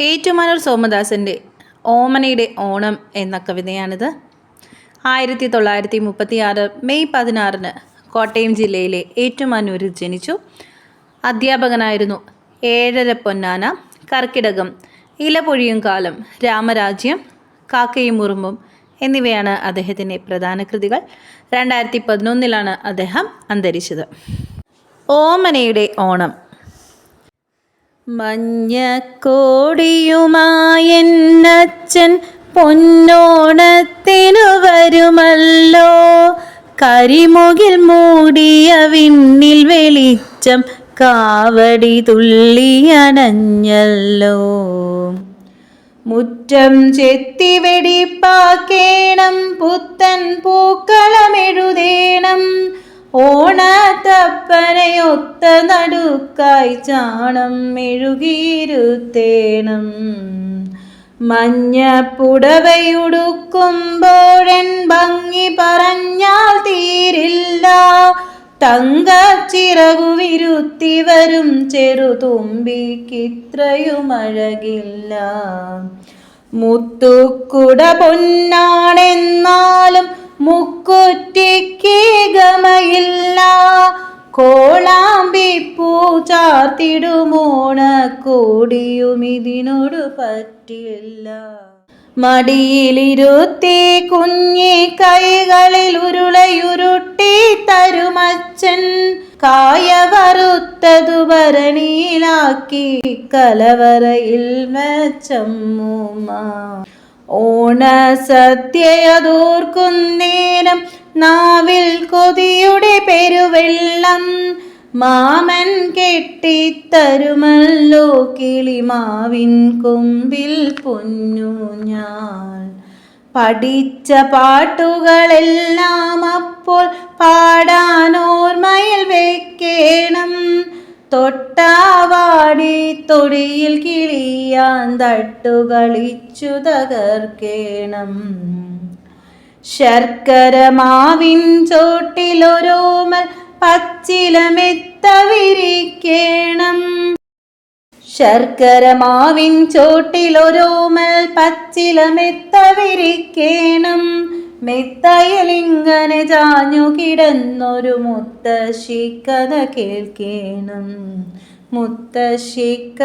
ഏറ്റുമാനൂർ സോമദാസന്റെ ഓമനയുടെ ഓണം എന്ന കവിതയാണിത്. ആയിരത്തി തൊള്ളായിരത്തി മുപ്പത്തി ആറ് മെയ് പതിനാറിന് കോട്ടയം ജില്ലയിലെ ഏറ്റുമാനൂരിൽ ജനിച്ചു. അധ്യാപകനായിരുന്നു ഏഴര പൊന്നാന കർക്കിടകം ഇലപൊഴിയും കാലം രാമരാജ്യം കാക്കയും ഉറുമ്പും എന്നിവയാണ് അദ്ദേഹത്തിന്റെ പ്രധാന കൃതികൾ. രണ്ടായിരത്തി പതിനൊന്നിലാണ് അദ്ദേഹം അന്തരിച്ചത്. ഓമനയുടെ ഓണം മഞ്ഞക്കോടിയുമായെന്നച്ഛൻ പൊന്നോണത്തിനു വരുമല്ലോ. കരിമുകിൽ മൂടിയ വിണ്ണിൽ വെളിച്ചം കാവടി തുള്ളിയണഞ്ഞല്ലോ മുറ്റം ചെത്തി വെടിപ്പാക്കേണം പുത്തൻ പൂക്കളമെഴുതേണം ഓണത്തപ്പനയൊത്ത നടുക്കായി ചാണം മെഴുകിയിരുത്തേണം മഞ്ഞപ്പുടവയുടുക്കുമ്പോഴൻ ഭംഗി പറഞ്ഞാൽ തീരില്ല. തങ്കച്ചിറകു വിരുത്തി വരും ചെറുതുമ്പിക്കിത്രയും അഴകില്ല മുത്തുക്കുട പൊന്നാണെന്നാലും മുക്കുറ്റിക്ക് ഗമയില്ല കോളാമ്പി പൂ ചാർത്തിടുമോണ കോടിയും ഇതിനോട് പറ്റില്ല. മടിയിലിരുത്തി കുഞ്ഞി കൈകളിൽ ഉരുളയുരുട്ടി തരുമച്ചൻ കായ വറുത്തതു ഭരണിയിലാക്കി കലവറയിൽ വെച്ചമ്മൂമ്മ ഓണ സദ്യയതോർക്കുന്നേരം നാവിൽ കൊതിയുടെ പെരുവെള്ളം മാമൻ കെട്ടിത്തരുമല്ലോ കിളിമാവിൻ കൊമ്പിൽ പൊന്നു ഞാൻ. പഠിച്ച പാട്ടുകളെല്ലാം അപ്പോൾ പാടാനോർമയിൽ വെക്കേണം. തൊട്ടാവാടി തൊടിയിൽ കിളിയാൻ തട്ടുകളിച്ചു തകർക്കേണം. ശർക്കര മാവിൻ ചോട്ടിലൊരോമൽ പച്ചിലമെത്ത വിരിക്കേണം ശർക്കര ചോട്ടിലൊരോമൽ പച്ചിലമെത്ത മെത്തയിലിങ്ങനെ ചാഞ്ഞു കിടന്നൊരു മുത്തശ്ശിക്കഥ കേൾക്കേണം. മുത്തശ്ശിക്ക